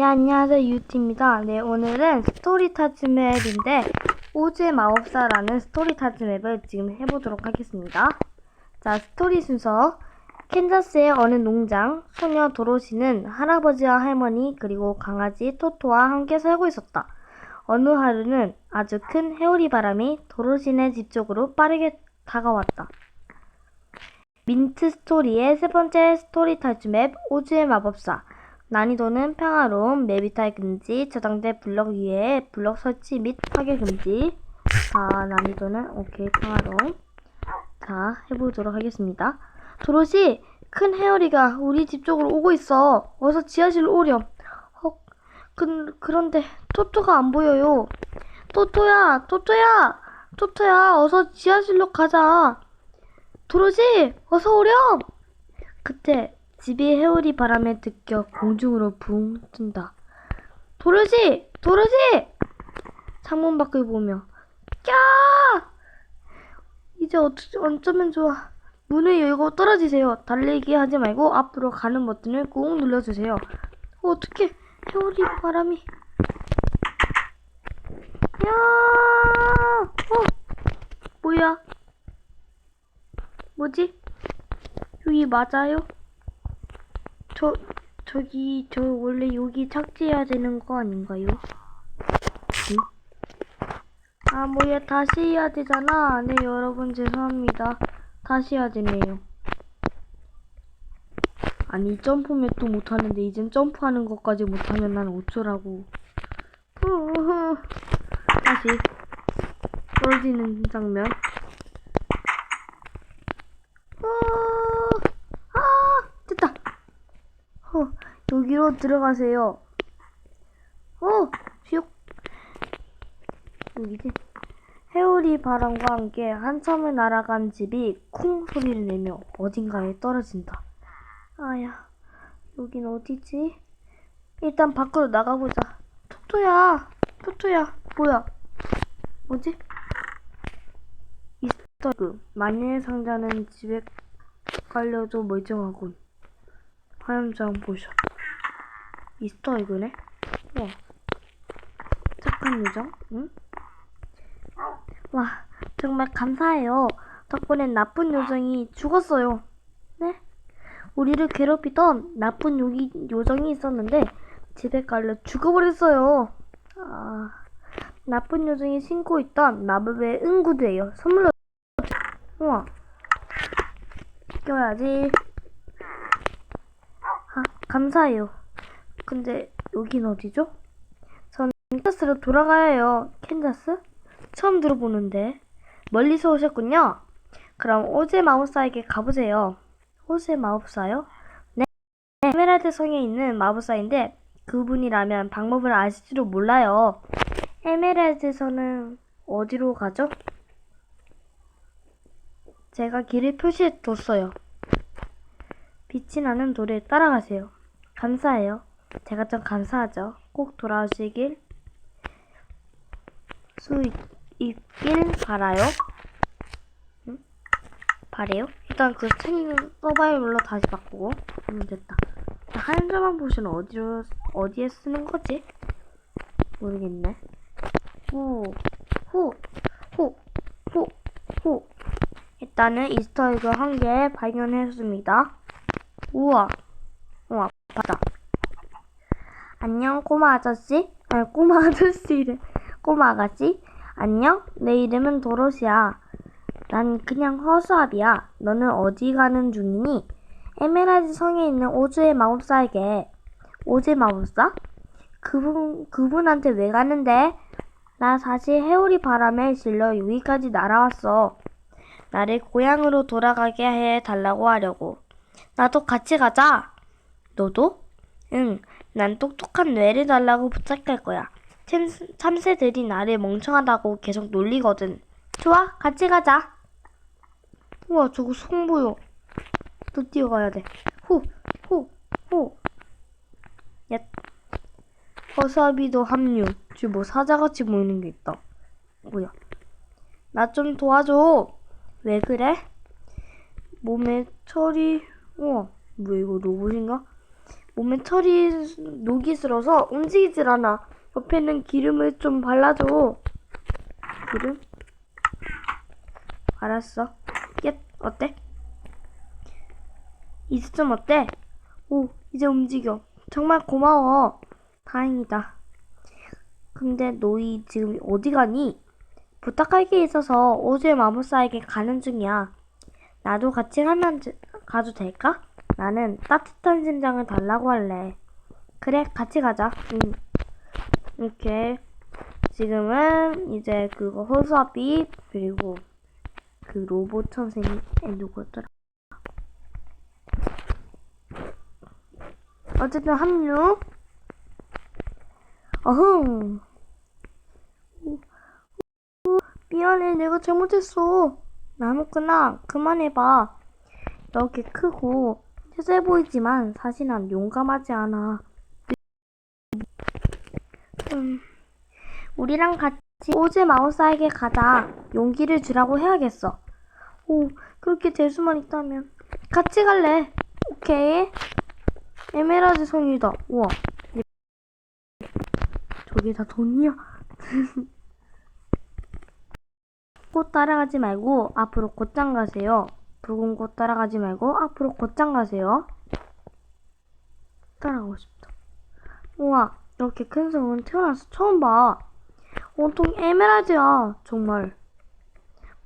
네, 안녕하세요. 유티입니다. 네, 오늘은 스토리 타즈 맵인데, 오즈의 마법사라는 스토리 타즈 맵을 지금 해보도록 하겠습니다. 자, 스토리 순서. 캔자스의 어느 농장, 소녀 도로시는 할아버지와 할머니, 그리고 강아지 토토와 함께 살고 있었다. 어느 하루는 아주 큰 해오리 바람이 도로시네 집 쪽으로 빠르게 다가왔다. 민트 스토리의 세 번째 스토리 타즈 맵, 오즈의 마법사. 난이도는 평화로움, 맵이탈 금지, 저장대 블럭 위에 블럭 설치 및 파괴 금지. 자, 난이도는 오케이, 평화로움. 자, 해보도록 하겠습니다. 도로시, 큰 헤어리가 우리 집 쪽으로 오고 있어. 어서 지하실로 오렴. 헉, 그, 그런데 토토가 안 보여요. 토토야, 토토야, 토토야, 어서 지하실로 가자. 도로시, 어서 오렴. 그때 집이 해오리 바람에 들켜 공중으로 붕 뜬다. 도로시! 도로시! 창문 밖을 보며 야! 이제 어쩌, 어쩌면 좋아. 문을 열고 떨어지세요. 달리기 하지 말고 앞으로 가는 버튼을 꾹 눌러주세요. 어, 어떡해. 해오리 바람이. 야! 어? 뭐야? 뭐지? 여기 맞아요? 저, 저기, 저 원래 여기 착지해야 되는 거 아닌가요? 응? 아, 뭐야, 다시 해야 되잖아. 네, 여러분, 죄송합니다. 다시 해야 되네요. 아니, 점프면 또 못하는데, 이젠 점프하는 것까지 못하면 난 어쩌라고. 후후. 다시. 떨어지는 장면. 어, 아, 됐다. 어, 여기로 들어가세요. 어, 슉. 여기지. 해오리 바람과 함께 한참을 날아간 집이 쿵 소리를 내며 어딘가에 떨어진다. 아야, 여긴 어디지? 일단 밖으로 나가보자. 토토야, 토토야, 뭐야? 뭐지? 이스터그 만일 상자는 집에 깔려도 멀쩡하군. 화염장 보셔. 이스터 에그네? 와. 착한 요정? 응? 와, 정말 감사해요. 덕분에 나쁜 요정이 죽었어요. 네? 우리를 괴롭히던 나쁜 요기, 요정이 있었는데 집에 깔려 죽어버렸어요. 아, 나쁜 요정이 신고 있던 마법의 응구두예요. 선물로 우와. 껴야지. 아, 감사해요. 근데 여긴 어디죠? 전 캔자스로 돌아가야 해요. 캔자스? 처음 들어보는데. 멀리서 오셨군요. 그럼 오제 마법사에게 가보세요. 오제 마법사요? 네. 에메랄드 성에 있는 마법사인데 그분이라면 방법을 아실지도 몰라요. 에메랄드 성은 어디로 가죠? 제가 길을 표시해 뒀어요. 빛이 나는 돌에 따라가세요. 감사해요. 제가 좀 감사하죠. 꼭 돌아오시길 수 있, 있길 바라요. 응? 바래요? 일단 그 책 서바이벌로 다시 바꾸고 하면 됐다. 한자만 보시는 어디로 어디에 쓰는 거지? 모르겠네. 후, 후, 후, 후, 후. 일단은 이스터에그 한 개 발견했습니다. 우와, 우와, 바다. 안녕, 꼬마 아저씨. 아니, 꼬마 아저씨래. 꼬마 아가씨. 안녕, 내 이름은 도로시야. 난 그냥 허수아비야. 너는 어디 가는 중이니? 에메랄드 성에 있는 오즈의 마법사에게. 오즈의 마법사? 그분, 그분한테 왜 가는데? 나 사실 해오리 바람에 실려 여기까지 날아왔어. 나를 고향으로 돌아가게 해 달라고 하려고. 나도 같이 가자. 너도? 응, 난 똑똑한 뇌를 달라고 부탁할 거야. 참, 참새들이 나를 멍청하다고 계속 놀리거든. 좋아, 같이 가자. 우와, 저거 송 보여. 또 뛰어가야 돼. 후, 후, 후. 야, 허사비도 합류. 지금 뭐 사자같이 보이는 게 있다. 뭐야? 나 좀 도와줘. 왜 그래? 몸에 철이, 우와, 뭐 이거 로봇인가? 몸에 철이 녹이 슬어서 움직이질 않아. 옆에는 기름을 좀 발라줘. 기름? 알았어. 예, 어때? 이제 좀 어때? 오, 이제 움직여. 정말 고마워. 다행이다. 근데 너희 지금 어디 가니? 부탁할 게 있어서 오즈의 마법사에게 가는 중이야. 나도 같이 가면 지- 가도 될까? 나는 따뜻한 심장을 달라고 할래. 그래, 같이 가자. 응. 이렇게 지금은 이제 그거 허수아비 그리고 그 로봇 선생님 에 누구였더라? 어쨌든 합류. 어흥. 미안해, 내가 잘못했어. 나무꾼아, 그만해봐. 이렇게 크고 세세 보이지만 사실 난 용감하지 않아. 음, 우리랑 같이 오즈 마우스에게 가자. 용기를 주라고 해야겠어. 오, 그렇게 될 수만 있다면 같이 갈래. 오케이. 에메랄드 송이다. 우와. 저게 다 돈이야. 꽃 따라가지 말고 앞으로 곧장 가세요. 붉은 꽃 따라가지 말고 앞으로 곧장 가세요. 따라가고 싶다. 우와, 이렇게 큰 성은 태어나서 처음 봐. 온통 에메랄드야, 정말.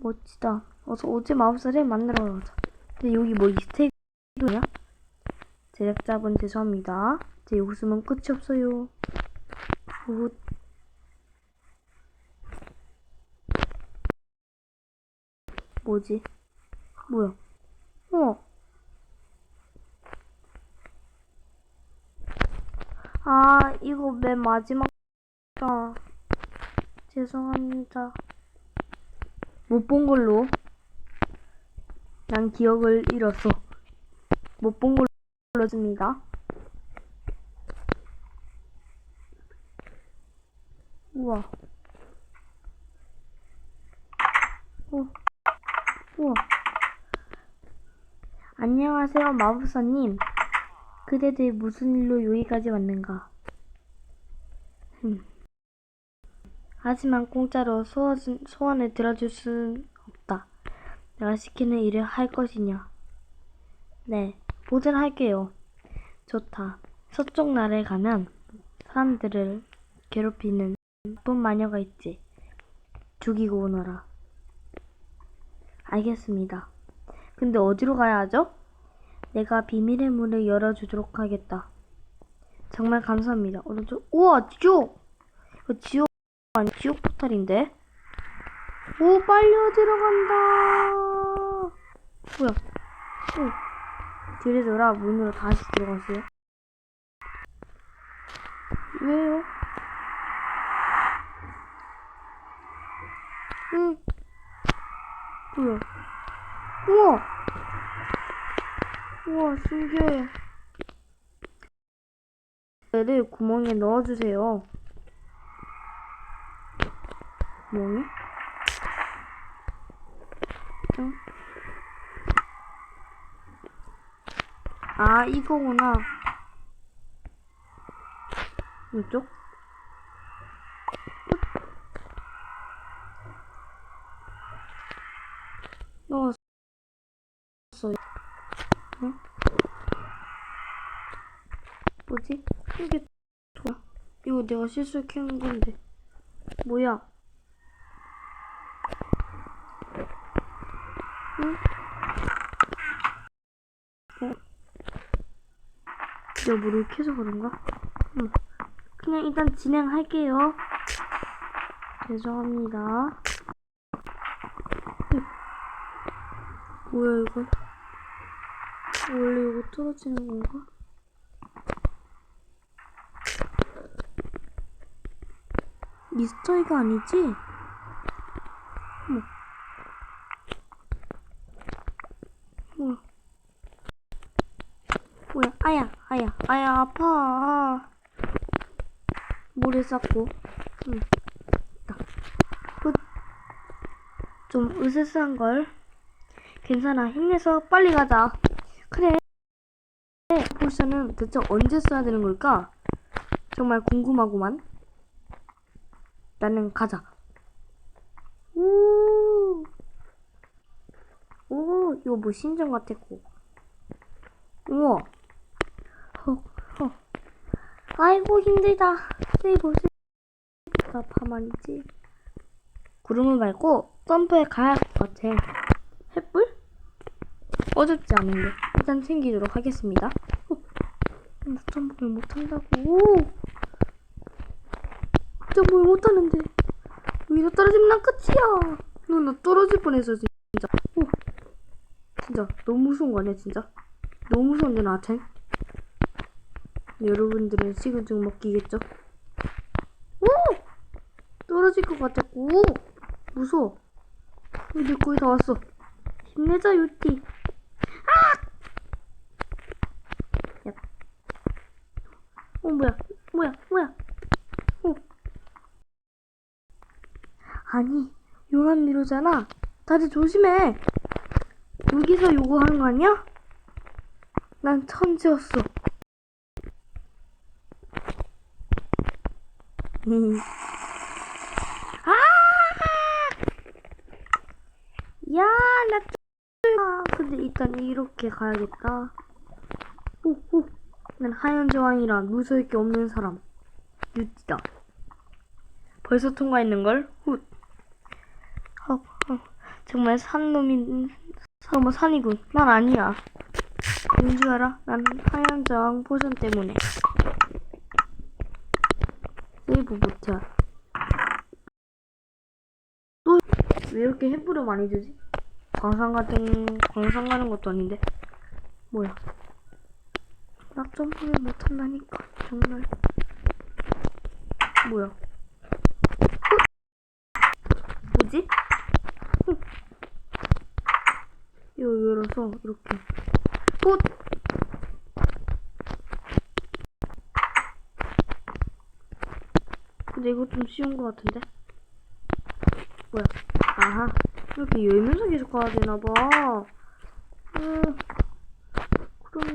멋지다. 어서 오지 마법사를 만나러 가자. 근데 여기 뭐 이스테이크냐? 제작자분 죄송합니다. 제 웃음은 끝이 없어요. 굿. 뭐지? 뭐야? 어. 아, 이거 맨 마지막, 아, 죄송합니다. 못 본 걸로. 난 기억을 잃었어. 못 본 걸로 씁니다. 우와. 어. 우와. 안녕하세요, 마법사님. 그대들 무슨 일로 여기까지 왔는가? 흠. 하지만 공짜로 소원, 소원을 들어줄 순 없다. 내가 시키는 일을 할 것이냐? 네, 뭐든 할게요. 좋다. 서쪽 나라에 가면 사람들을 괴롭히는 나쁜 마녀가 있지. 죽이고 오너라. 알겠습니다. 근데 어디로 가야 하죠? 내가 비밀의 문을 열어주도록 하겠다. 정말 감사합니다. 오른쪽, 우와, 지옥! 이거 지옥, 아니, 지옥 포탈인데? 오, 빨려 들어간다! 뭐야? 오, 돌아 문으로 다시 들어갔어요. 왜요? 응. 뭐야? 우와! 우와, 신기해. 얘를 구멍에 넣어주세요. 구멍에? 응? 아, 이거구나. 이쪽? 넣었어. 응? 뭐지? 이게 뭐야? 이거 내가 실수로 켜는 건데. 뭐야? 응? 어? 내가 물을 켜서 그런가? 응. 그냥 일단 진행할게요. 죄송합니다. 응. 뭐야 이거? 원래 이거 떨어지는 건가? 미스터이가 아니지? 어머. 뭐야? 뭐야? 아야, 아야, 아야, 아파. 모래 쌓고. 응. 좀 으스스한 걸. 괜찮아. 힘내서 빨리 가자. 포션은 대체 언제 써야 되는 걸까? 정말 궁금하구만. 나는 가자. 오, 오, 이거 뭐 신전 같았고. 우와. 헉, 헉. 아이고 힘들다. 세이브 세이브가 파만이지. 구름을 밟고 점프해 가야 할 것 같아. 햇불? 어렵지 않은데 일단 챙기도록 하겠습니다. 어, 나 점프를 못한다고. 점프를 못하는데 여기서 떨어지면 난 끝이야. 너나 떨어질 뻔했어 진짜. 오, 진짜 너무 무서운 거 아니야 진짜? 너무 무서운데 나한텐. 여러분들은 식은죽 먹기겠죠? 오! 떨어질 것 같았고 무서워. 우리 거의 다 왔어. 힘내자 유티. 아! 야. 어 뭐야? 뭐야? 뭐야? 어. 아니 용암 미로잖아. 다들 조심해. 여기서 요구하는 거 아니야? 난 천재였어. 음. 아! 야, 나 아, 근데 일단 이렇게 가야겠다. 오, 오. 난 하얀 저항이라 무서울 게 없는 사람. 유티다. 벌써 통과했는걸? 훗. 어, 어. 정말 산놈이, 정말 산이군. 난 아니야. 왠줄 알아? 난 하얀 저항 포션 때문에. 세이브 못해. 또, 왜 이렇게 햇불을 많이 주지? 광산 같은 광산 가는 것도 아닌데 뭐야 나 점프를 못한다니까 정말 뭐야 어? 뭐지? 어? 이거 열어서 이렇게 어? 근데 이거 좀 쉬운 것 같은데 뭐야 아하 이렇게 열면서 계속 가야 되나봐. 음,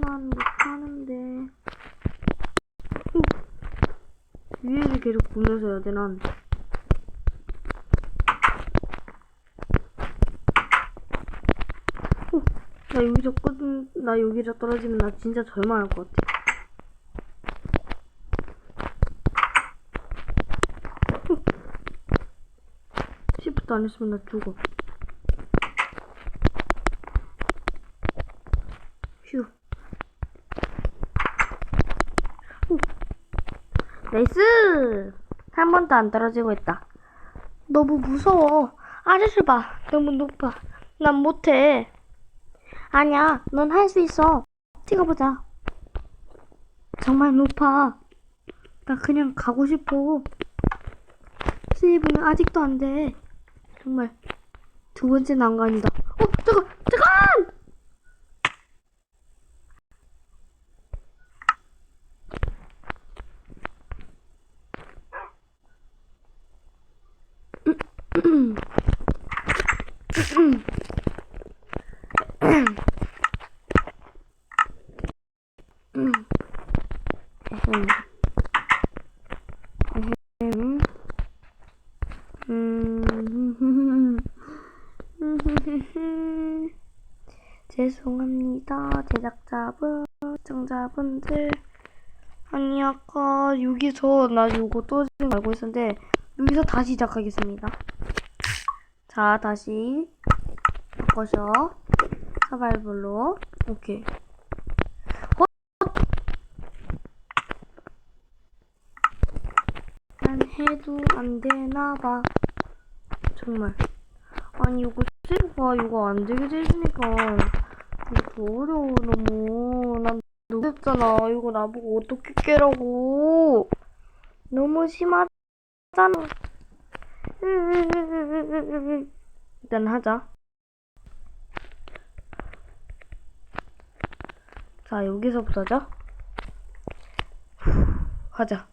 난 못하는데. 어, 위에를 계속 보면서 해야 돼, 난. 어, 나 여기서 끝, 나 여기서 떨어지면 나 진짜 절망할 것 같아. 시프트 안 했으면 나 죽어. 휴. 오. 나이스! 한 번도 안 떨어지고 있다. 너무 무서워. 아래를 봐. 너무 높아. 난 못해. 아니야. 넌 할 수 있어. 찍어보자. 정말 높아. 나 그냥 가고 싶어. 세이브는 아직도 안 돼. 정말 두 번째 난간이다. 어, 잠깐, 잠깐! 음. 음. 죄송합니다. 제작자분, 시청자분들. 아니, 아까 여기서 나 요거 떨어지는 거 알고 있었는데, 여기서 다시 시작하겠습니다. 자, 다시 바꿔서 서바이벌로. 오케이. 어? 난 해도 안 되나 봐. 정말. 아니, 이거 세이브가 이거 안 되게 되시니까. 이거 어려워, 너무. 난 너무 어렵잖아. 이거 나보고 어떻게 깨라고. 너무 심하잖아. 일단 하자. 자, 여기서부터죠. 하자.